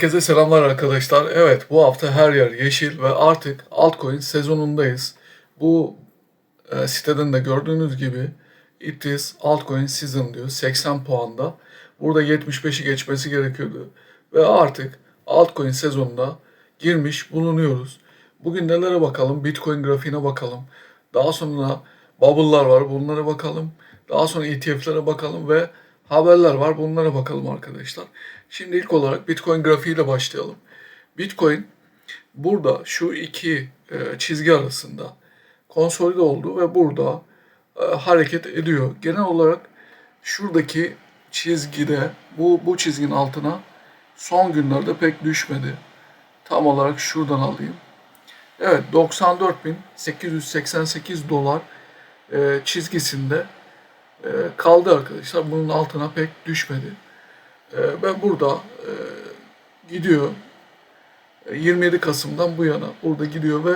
Herkese selamlar arkadaşlar. Evet bu hafta her yer yeşil ve artık altcoin sezonundayız. Bu e, siteden de gördüğünüz gibi it is altcoin season diyor 80 puanda. Burada 75'i geçmesi gerekiyordu. Ve artık altcoin sezonuna girmiş bulunuyoruz. Bugün nelere bakalım? Bitcoin grafiğine bakalım. Daha sonra bubble'lar var bunlara bakalım. Daha sonra ETF'lere bakalım ve haberler var bunlara bakalım arkadaşlar. Şimdi ilk olarak Bitcoin grafiğiyle başlayalım. Bitcoin burada şu iki e, çizgi arasında konsolide oldu ve burada e, hareket ediyor. Genel olarak şuradaki çizgide bu bu çizginin altına son günlerde pek düşmedi. Tam olarak şuradan alayım. Evet 94.888 dolar e, çizgisinde e, kaldı arkadaşlar. Bunun altına pek düşmedi. E, ve burada e, gidiyor. E, 27 Kasım'dan bu yana burada gidiyor ve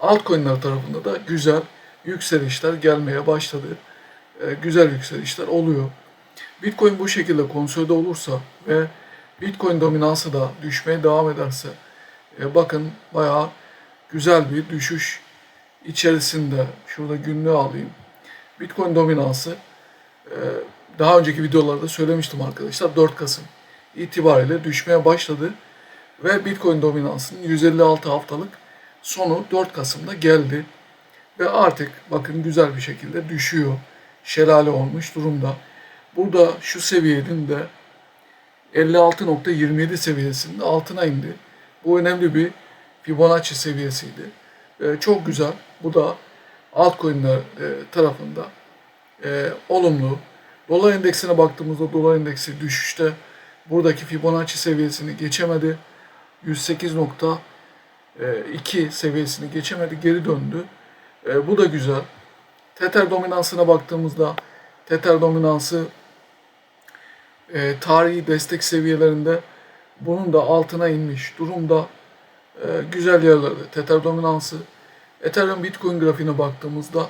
altcoin'ler tarafında da güzel yükselişler gelmeye başladı. Güzel yükselişler oluyor. Bitcoin bu şekilde konsolide olursa ve Bitcoin dominansı da düşmeye devam ederse e, bakın bayağı güzel bir düşüş içerisinde. Şurada günlüğü alayım. Bitcoin dominansı daha önceki videolarda söylemiştim arkadaşlar 4 Kasım itibariyle düşmeye başladı ve Bitcoin dominansının 156 haftalık sonu 4 Kasım'da geldi ve artık bakın güzel bir şekilde düşüyor. Şelale olmuş durumda. Burada şu seviyenin de 56.27 seviyesinde altına indi. Bu önemli bir Fibonacci seviyesiydi. Ee, çok güzel. Bu da altcoin'ler e, tarafında e, olumlu. Dolar endeksine baktığımızda dolar endeksi düşüşte. Buradaki Fibonacci seviyesini geçemedi. 108.2 seviyesini geçemedi. Geri döndü. E, bu da güzel. Tether dominansına baktığımızda Tether dominansı e, tarihi destek seviyelerinde bunun da altına inmiş durumda. E, güzel yerlerde Tether dominansı. Ethereum Bitcoin grafiğine baktığımızda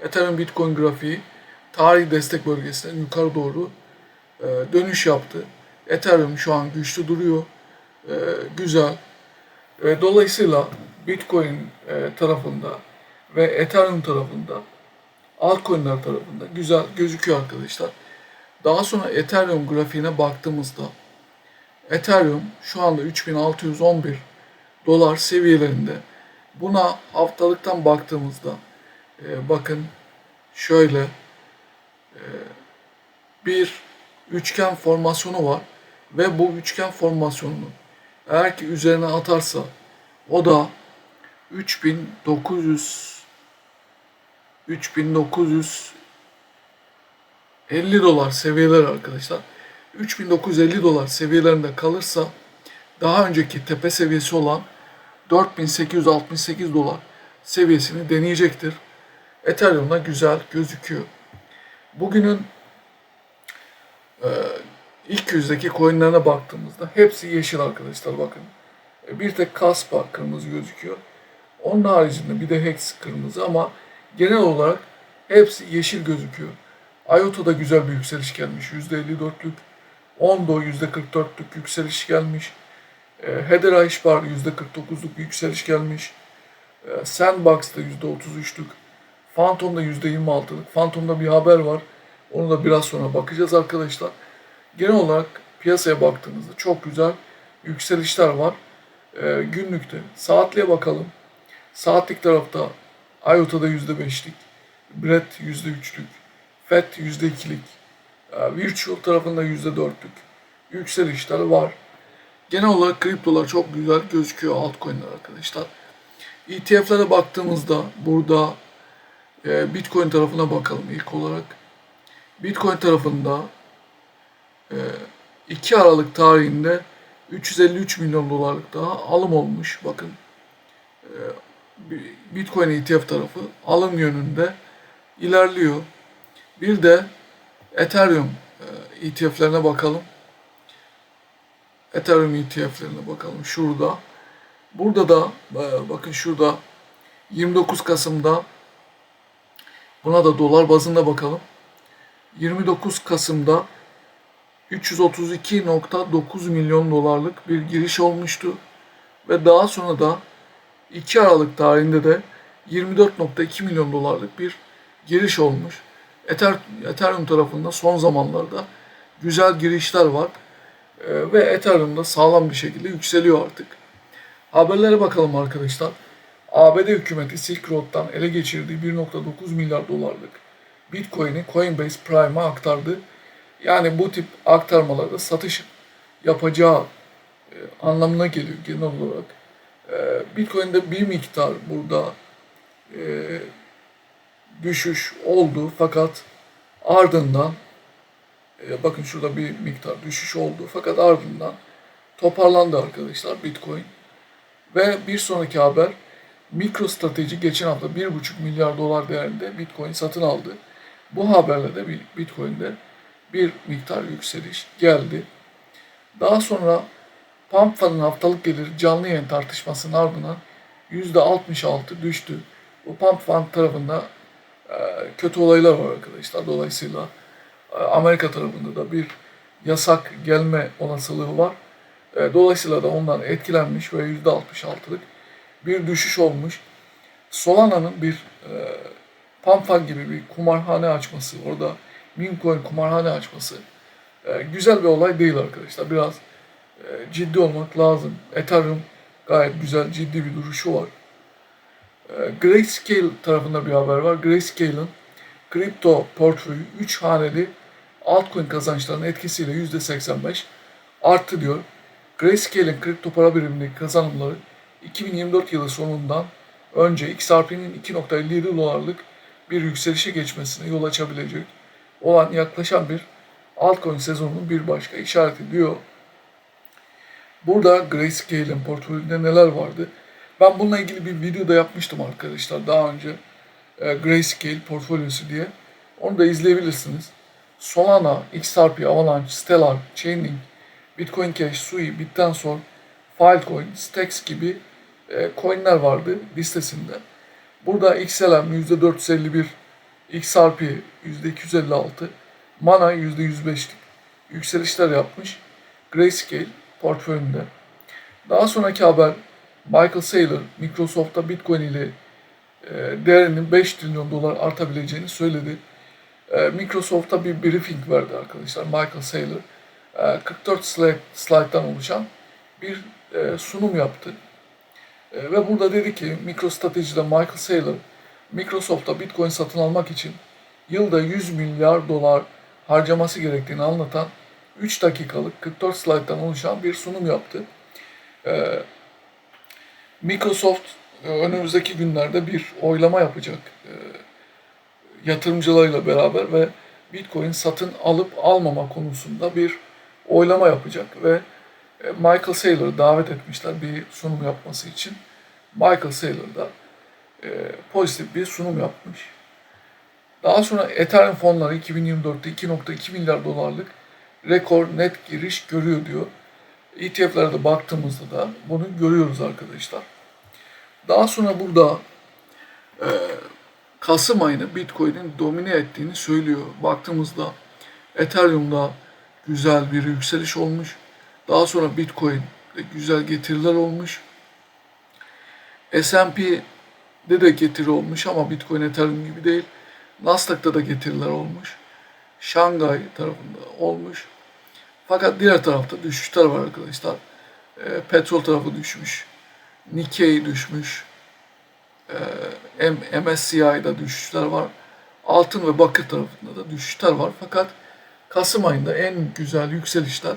Ethereum Bitcoin grafiği tarihi destek bölgesinden yukarı doğru e, dönüş yaptı. Ethereum şu an güçlü duruyor. E, güzel. E, dolayısıyla Bitcoin e, tarafında ve Ethereum tarafında altcoin'ler tarafında güzel gözüküyor arkadaşlar. Daha sonra Ethereum grafiğine baktığımızda Ethereum şu anda 3611 dolar seviyelerinde. Buna haftalıktan baktığımızda e, bakın şöyle bir üçgen formasyonu var ve bu üçgen formasyonunu eğer ki üzerine atarsa o da 3900 3950 dolar seviyeler arkadaşlar. 3950 dolar seviyelerinde kalırsa daha önceki tepe seviyesi olan 4868 dolar seviyesini deneyecektir. Ethereum'da güzel gözüküyor. Bugünün ilk yüzdeki coinlerine baktığımızda hepsi yeşil arkadaşlar bakın. E, bir tek Kaspa kırmızı gözüküyor. Onun haricinde bir de Hex kırmızı ama genel olarak hepsi yeşil gözüküyor. IOTA'da güzel bir yükseliş gelmiş. %54'lük. Ondo %44'lük yükseliş gelmiş. E, Hedera Işbar %49'luk bir yükseliş gelmiş. Sandbox'da %33'lük. Phantom'da %26'lık. Phantom'da bir haber var. Onu da biraz sonra bakacağız arkadaşlar. Genel olarak piyasaya baktığımızda çok güzel yükselişler var. E, günlükte. Saatliğe bakalım. Saatlik tarafta IOTA'da %5'lik. Brett %3'lük. FED %2'lik. E, Virtual tarafında %4'lük. Yükselişler var. Genel olarak kriptolar çok güzel gözüküyor altcoin'ler arkadaşlar. ETF'lere baktığımızda burada e, Bitcoin tarafına bakalım ilk olarak. Bitcoin tarafında e, 2 Aralık tarihinde 353 milyon dolarlık daha alım olmuş. Bakın e, Bitcoin ETF tarafı alım yönünde ilerliyor. Bir de Ethereum e, ETF'lerine bakalım. Ethereum ETF'lerine bakalım. Şurada. Burada da e, bakın şurada 29 Kasım'da buna da dolar bazında bakalım. 29 Kasım'da 332.9 milyon dolarlık bir giriş olmuştu ve daha sonra da 2 Aralık tarihinde de 24.2 milyon dolarlık bir giriş olmuş. Ether, Ethereum tarafında son zamanlarda güzel girişler var Ee, ve Ethereum da sağlam bir şekilde yükseliyor artık. Haberlere bakalım arkadaşlar. ABD hükümeti Silk Road'dan ele geçirdiği 1.9 milyar dolarlık Bitcoin'i Coinbase Prime'a aktardı. Yani bu tip aktarmalarda satış yapacağı e, anlamına geliyor genel olarak. E, Bitcoin'de bir miktar burada e, düşüş oldu fakat ardından e, bakın şurada bir miktar düşüş oldu fakat ardından toparlandı arkadaşlar Bitcoin. Ve bir sonraki haber MicroStrateji geçen hafta 1,5 milyar dolar değerinde Bitcoin satın aldı. Bu haberle de Bitcoin'de bir miktar yükseliş geldi. Daha sonra Pump Fund'ın haftalık geliri canlı yayın tartışmasının ardından %66 düştü. Bu Pump Fund tarafında e, kötü olaylar var arkadaşlar. Dolayısıyla e, Amerika tarafında da bir yasak gelme olasılığı var. E, Dolayısıyla da ondan etkilenmiş ve %66'lık bir düşüş olmuş. Solana'nın bir Fund gibi bir kumarhane açması, orada Mincoin kumarhane açması e, güzel bir olay değil arkadaşlar. Biraz e, ciddi olmak lazım. Ethereum gayet güzel, ciddi bir duruşu var. E, Grayscale tarafında bir haber var. Grayscale'ın kripto portföyü 3 haneli altcoin kazançlarının etkisiyle %85 arttı diyor. Grayscale'in kripto para birimindeki kazanımları 2024 yılı sonundan önce XRP'nin 2.57 dolarlık bir yükselişe geçmesine yol açabilecek olan yaklaşan bir altcoin sezonunun bir başka işareti diyor. Burada Grayscale'in portföyünde neler vardı? Ben bununla ilgili bir video da yapmıştım arkadaşlar daha önce. E, Grayscale portfolyosu diye. Onu da izleyebilirsiniz. Solana, XRP, Avalanche, Stellar, Chainlink, Bitcoin Cash, Sui, Bittensor, Filecoin, Stacks gibi e, coinler vardı listesinde. Burada XLM %451, XRP %256, Mana %105'lik yükselişler yapmış. Grayscale portföyünde. Daha sonraki haber Michael Saylor Microsoft'ta Bitcoin ile e, değerinin 5 trilyon dolar artabileceğini söyledi. E, Microsoft'a bir briefing verdi arkadaşlar Michael Saylor. E, 44 slide, slide'dan oluşan bir e, sunum yaptı. E, ve burada dedi ki MicroStrategy'de Michael Saylor Microsoft'ta Bitcoin satın almak için yılda 100 milyar dolar harcaması gerektiğini anlatan 3 dakikalık 44 slayttan oluşan bir sunum yaptı. Ee, Microsoft e, önümüzdeki günlerde bir oylama yapacak e, yatırımcılarıyla beraber ve Bitcoin satın alıp almama konusunda bir oylama yapacak ve Michael Saylor'ı davet etmişler bir sunum yapması için. Michael Saylor da e, pozitif bir sunum yapmış. Daha sonra Ethereum fonları 2024'te 2.2 milyar dolarlık rekor net giriş görüyor diyor. ETF'lere de baktığımızda da bunu görüyoruz arkadaşlar. Daha sonra burada e, Kasım ayını Bitcoin'in domine ettiğini söylüyor. Baktığımızda Ethereum'da güzel bir yükseliş olmuş. Daha sonra Bitcoin'de güzel getiriler olmuş. S&P'de de getiri olmuş ama Bitcoin Ethereum gibi değil. Nasdaq'ta da getiriler olmuş. Şangay tarafında olmuş. Fakat diğer tarafta düşüşler var arkadaşlar. E, petrol tarafı düşmüş. Nikkei düşmüş. E, MSCI'da düşüşler var. Altın ve bakır tarafında da düşüşler var. Fakat Kasım ayında en güzel yükselişler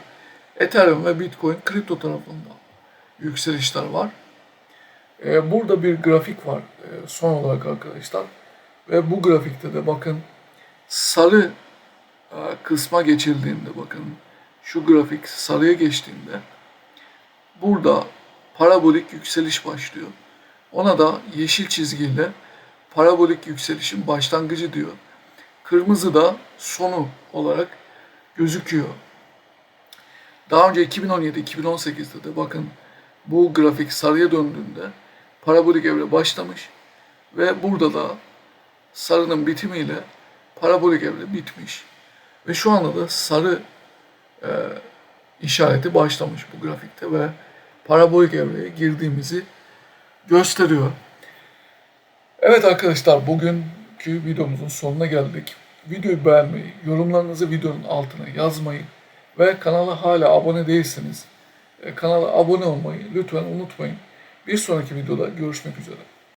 Ethereum ve Bitcoin kripto tarafında yükselişler var. E, burada bir grafik var e, son olarak arkadaşlar. Ve bu grafikte de bakın sarı e, kısma geçildiğinde bakın şu grafik sarıya geçtiğinde burada parabolik yükseliş başlıyor. Ona da yeşil çizgiyle parabolik yükselişin başlangıcı diyor. Kırmızı da sonu olarak gözüküyor. Daha önce 2017-2018'de de bakın bu grafik sarıya döndüğünde parabolik evre başlamış ve burada da sarının bitimiyle parabolik evre bitmiş. Ve şu anda da sarı e, işareti başlamış bu grafikte ve parabolik evreye girdiğimizi gösteriyor. Evet arkadaşlar bugünkü videomuzun sonuna geldik. Videoyu beğenmeyi, yorumlarınızı videonun altına yazmayı ve kanala hala abone değilseniz e, kanala abone olmayı lütfen unutmayın. Bir sonraki videoda görüşmek üzere.